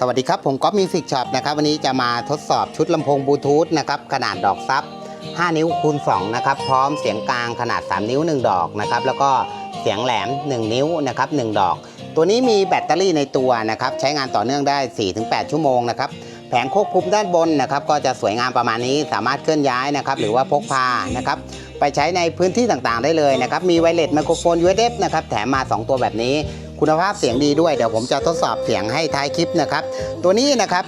สวัสดีครับ ผมก๊อฟมิวสิกช็อปนะครับวันนี้จะมาทดสอบชุดลำโพงบลูทูธนะครับขนาดดอกซับ 5 นิ้วคูณ2นะครับพร้อมเสียงกลางขนาด 3 นิ้ว 1 ดอกนะครับแล้วก็เสียงแหลม 1 นิ้วนะครับ1ดอก ตัวนี้มีแบตเตอรี่ในตัวนะครับใช้งานต่อเนื่องได้ 4-8 ชั่วโมงนะครับแผงควบคุมด้านบนนะครับก็จะสวยงามประมาณนี้สามารถเคลื่อนย้ายนะครับหรือว่าพกพานะครับไปใช้ในพื้นที่ต่างๆ ได้เลยนะครับมีไวเลสไมโครโฟน USB นะครับแถมมา 2 ตัวแบบนี้ คุณภาพเสียงดีด้วยเดี๋ยวผมจะทดสอบเสียงให้ท้ายคลิปนะครับ ตัวนี้นะครับ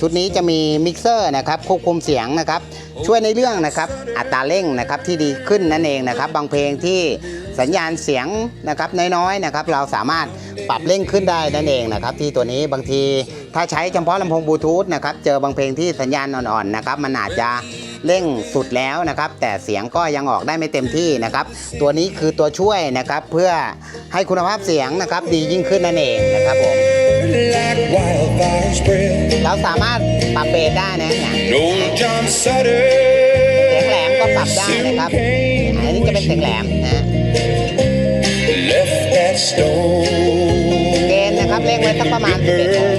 ชุดนี้จะมีมิกเซอร์นะครับควบคุมเสียงนะครับ ช่วยในเรื่องนะครับอัตราเร่งนะครับที่ดีขึ้นนั่นเองนะครับ บางเพลงที่สัญญาณเสียงนะครับน้อยๆนะครับ เราสามารถปรับเร่งขึ้นได้นั่นเองนะครับ ที่ตัวนี้บางทีถ้าใช้เฉพาะลำโพงบลูทูธนะครับเจอบางเพลงที่สัญญาณอ่อนๆนะครับมันอาจจะ เร่งสุดแล้วนะครับ แต่เสียงก็ยังออกได้ไม่เต็มที่นะครับ ตัวนี้คือตัวช่วยนะครับเพื่อให้คุณภาพเสียงนะครับดียิ่งขึ้นนั่นเองนะครับผม like wildfire spread. เราสามารถปรับเบสได้นะเนี่ย No John Sutter. เสียงแหลมก็ปรับได้นะครับอันนี้จะเป็นเสียงแหลมนะฮะ Left that stone. เกณฑ์นะครับเร่งไว้สักประมาณ11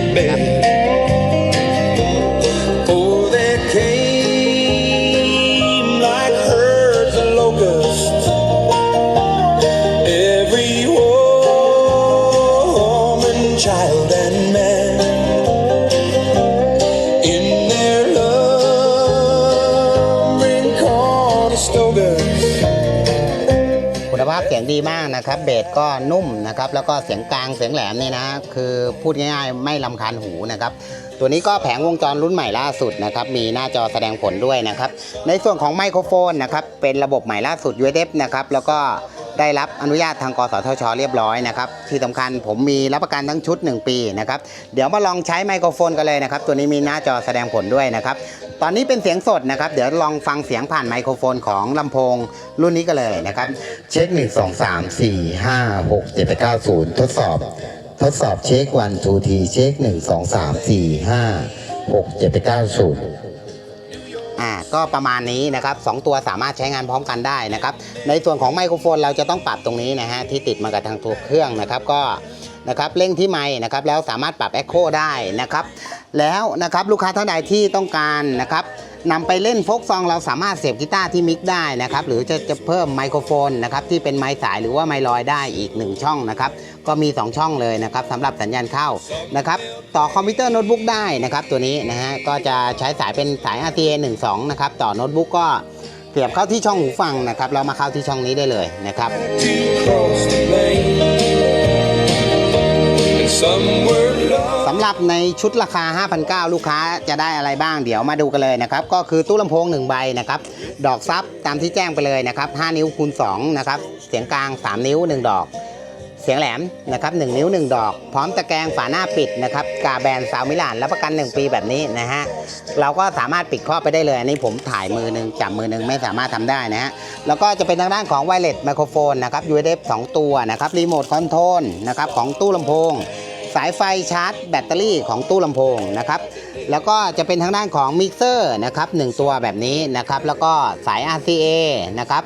ภาพเสียงดีมากนะครับ เบสก็นุ่มนะครับ แล้วก็เสียงกลางเสียงแหลมนี่นะ คือพูดง่ายๆ ไม่ลำคาญหูนะครับ ตัวนี้ก็แผงวงจรรุ่นใหม่ล่าสุดนะครับ มีหน้าจอแสดงผลด้วยนะครับ ในส่วนของไมโครโฟนนะครับ เป็นระบบใหม่ล่าสุด USB นะครับ แล้วก็ได้รับอนุญาตทางกสทช เรียบร้อยนะครับ ที่สำคัญผมมีรับประกันทั้งชุด 1 ปีนะครับ เดี๋ยวมาลองใช้ไมโครโฟนกันเลยนะครับ ตัวนี้มีหน้าจอแสดงผลด้วยนะครับ ตอนนี้เป็นเสียงสดนะครับ เดี๋ยวลองฟังเสียงผ่านไมโครโฟนของลำโพงรุ่นนี้กันเลยนะครับ เช็ค 1 2 3 4 5 6 7 8 9 0 ทดสอบ ทดสอบเช็ควันทูทีเช็ค 1 2 3 4 5 6 7 8 9 0อ่าก็ประมาณนี้นะครับสองตัวสามารถใช้งานพร้อมกันได้นะครับ ในส่วนของไมโครโฟนเราจะต้องปรับตรงนี้นะฮะที่ติดมากับทางตัวเครื่องนะครับก็นะครับเร่งที่ไมค์นะครับแล้วสามารถปรับ Echo ได้นะครับ แล้วนะครับลูกค้าท่านใดที่ต้องการนะครับนำไปเล่นโฟกซองเราสามารถเสียบกีตาร์ที่มิกได้นะครับหรือจะจะเพิ่มไมโครโฟนนะครับที่เป็นไมค์สายหรือว่าไมค์ลอยได้อีก 1 ช่องนะครับก็มี 2 ช่องเลยนะครับสำหรับสัญญาณเข้านะครับต่อคอมพิวเตอร์โน้ตบุ๊กได้นะครับตัวนี้นะฮะก็จะใช้สายเป็นสาย RTA 12นะครับต่อโน้ตบุ๊กก็เสียบเข้าที่ช่องหูฟังนะครับเรามาเข้าที่ช่องนี้ได้เลยนะครับ somewhere สำหรับในชุดราคา 5,900 ลูกค้าจะได้อะไรบ้างเดี๋ยวมาดูกันเลยนะครับ ก็คือตู้ลำโพง 1 ใบนะครับ ดอกซับตามที่แจ้งไปเลยนะครับ 5 นิ้วคูณ2นะครับ เสียงกลาง 3 นิ้ว 1 ดอก เสียงแหลมนะครับ 1 นิ้ว 1 ดอก พร้อมตะแกรงฝาหน้าปิดนะครับ กาแบรนซาวมิลานรับประกัน 1 ปีแบบนี้นะฮะ เราก็สามารถปิดครอบไปได้เลย อันนี้ผมถ่ายมือหนึ่งจับมือหนึ่งไม่สามารถทำได้นะฮะ แล้วก็จะเป็นทางด้านของไวเลสไมโครโฟนนะครับ USB 2ตัวนะครับ รีโมทคอนโทรลนะครับของตู้ลำโพง สายไฟชาร์จแบตเตอรี่ของตู้ลำโพงนะครับแล้วก็จะเป็นทางด้านของมิกเซอร์นะครับหนึ่งตัวแบบนี้นะครับแล้วก็สาย RCA นะครับ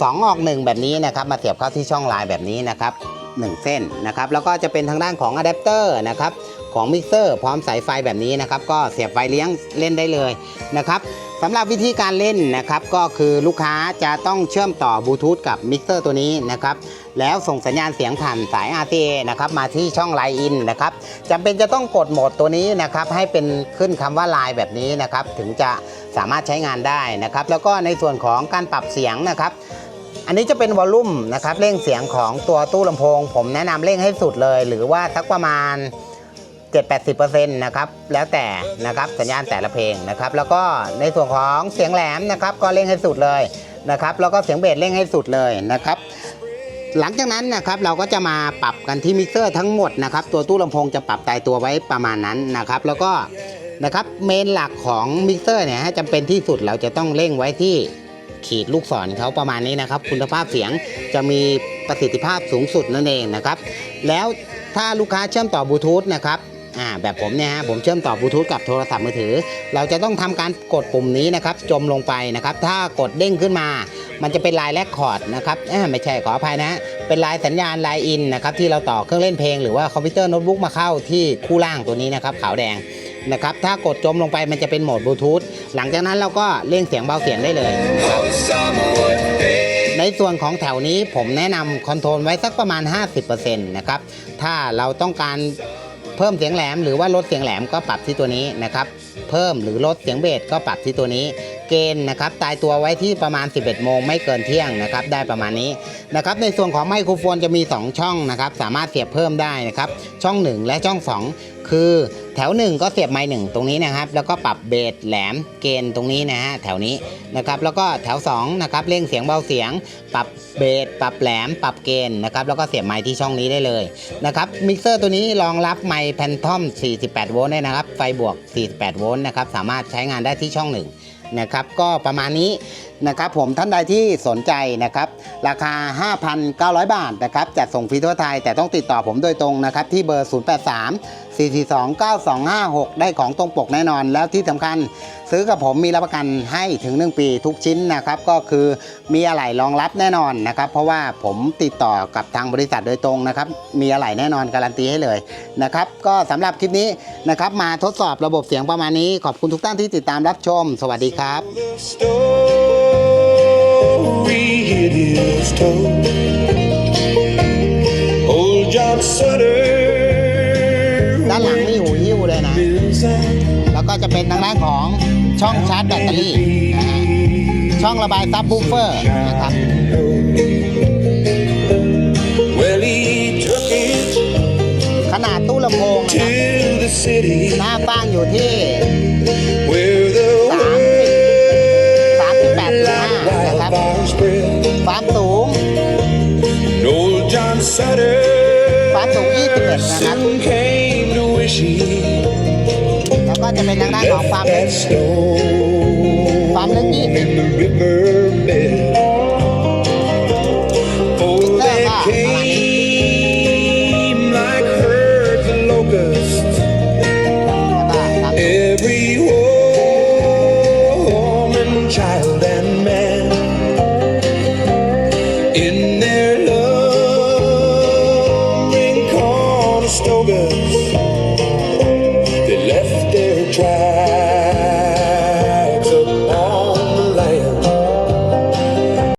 สองออกหนึ่งแบบนี้นะครับมาเสียบเข้าที่ช่องลายแบบนี้นะครับหนึ่งเส้นนะครับแล้วก็จะเป็นทางด้านของอะแดปเตอร์นะครับของมิกเซอร์พร้อมสายไฟแบบนี้นะครับก็เสียบไฟเลี้ยงเล่นได้เลยนะครับสำหรับวิธีการเล่นนะครับก็คือลูกค้าจะต้องเชื่อมต่อบลูทูธกับมิกเซอร์ตัวนี้นะครับ แล้วส่งสัญญาณเสียงผ่านสาย RCA นะครับมาที่ช่อง Line In นนะครับจำเป็นจะต้องกดโหมดตัวนี้นะครับให้เป็นขึ้นคำว่า Line แบบนี้นะครับถึงจะสามารถใช้งานได้นะครับแล้วก็ในส่วนของการปรับเสียงนะครับอันนี้จะเป็นวอลลุ่มนะครับเร่งเสียงของตัวตู้ลำโพง ผมแนะนำเร่งให้สุดเลย หรือว่าสักประมาณ7-80%นะครับแล้วแต่นะครับสัญญาณแต่ละเพลงนะครับแล้วก็ในส่วนของเสียงแหลมนะครับก็เร่งให้สุดเลยนะครับแล้วก็เสียงเบสเร่งให้สุดเลยนะครับ หลังจากนั้นนะครับเราก็จะมาปรับกันที่มิกเซอร์ทั้งหมดนะครับตัวตู้ลำโพงจะปรับตายตัวไว้ประมาณนั้นนะครับ แล้วก็นะครับเมนหลักของมิกเซอร์เนี่ยจำเป็นที่สุดเราจะต้องเร่งไว้ที่ขีดลูกศรเขาประมาณนี้นะครับ คุณภาพเสียงจะมีประสิทธิภาพสูงสุดนั่นเองนะครับ แล้วถ้าลูกค้าเชื่อมต่อบลูทูธนะครับอ่าแบบผมเนี่ยฮะผมเชื่อมต่อบลูทูธกับโทรศัพท์มือถือ เราจะต้องทำการกดปุ่มนี้นะครับ จมลงไปนะครับ ถ้ากดเด้งขึ้นมา มันจะเป็นลายแลกคอร์ดนะครับไม่ใช่ขออภัยนะ เป็นลายสัญญาณลายอินนะครับที่เราต่อเครื่องเล่นเพลงหรือว่าคอมพิวเตอร์โน้ตบุ๊กมาเข้าที่คู่ล่างตัวนี้นะครับขาวแดงนะครับถ้ากดจมลงไปมันจะเป็นโหมดบลูทูธหลังจากนั้นเราก็เร่งเสียงเบาเสียงได้เลยครับในส่วนของแถวนี้ผมแนะนำคอนโทรลไว้สักประมาณ 50%นะครับ ถ้าเราต้องการเพิ่มเสียงแหลมหรือว่าลดเสียงแหลมก็ปรับที่ตัวนี้นะครับ เพิ่มหรือลดเสียงเบสก็ปรับที่ตัวนี้ เกณฑ์นะครับตายตัวไว้ที่ประมาณ 11 โมงไม่เกินเที่ยงนะครับได้ประมาณนี้นะครับในส่วนของไมโครโฟนจะมี 2 ช่องนะครับสามารถเสียบเพิ่มได้นะครับช่อง 1 และช่อง 2 คือแถว 1 ก็เสียบไมค์หนึ่งตรงนี้นะครับ แล้วก็ปรับเบสแหลมเกณฑ์ตรงนี้นะฮะแถวนี้นะครับแล้วก็แถว2นะครับเร่งเสียงเบาเสียง ปรับเบสปรับแหลม ปรับเกณฑ์นะครับแล้วก็เสียบไมค์ที่ช่องนี้ได้เลยนะครับมิกเซอร์ตัวนี้รองรับไมค์แพนทอม 48 โวลต์ได้นะครับไฟบวก 48 โวลต์นะครับสามารถใช้งานได้ที่ช่องห นะครับ ก็ประมาณนี้นะครับผมท่านใดที่สนใจนะครับราคา 5,900 บาทนะครับจัดส่งฟรีทั่วไทยแต่ต้องติดต่อผมโดยตรงนะครับที่เบอร์ 083 442 9256 ได้ของตรงปกแน่นอนแล้วที่สำคัญ ซื้อกับผมมีรับประกันให้ถึง 1 ปีทุกชิ้นนะครับก็คือมีอะไหล่รองรับแน่นอนนะครับเพราะว่าผมติดต่อกับทางบริษัทโดยตรงนะครับมีอะไหล่แน่นอนการันตีให้เลยนะครับก็สำหรับคลิปนี้นะครับมาทดสอบระบบเสียงประมาณนี้ ขอบคุณทุกท่านที่ติดตามรับชม สวัสดีครับ The story it is told. Old John Sutter. ด้านหลังนี่หูหิ้วเลยนะ แล้วก็จะเป็นทางด้านของช่องชาร์จแบตเตอรี่นะฮะช่องระบายซับบูฟเฟอร์นะครับ Well, he took it ขนาดตู้ลำโพงนะครับ to the city หน้าฟังอยู่ที่ ความสูง 21 นะครับ soon came to wish he แล้วก็จะเป็นทางด้านของความ left ลึ that ก stone ความลึก in the riverbed. Oh, Mixer they ก็ประมาณนี้ came like herds of locusts. แล้วก็ความ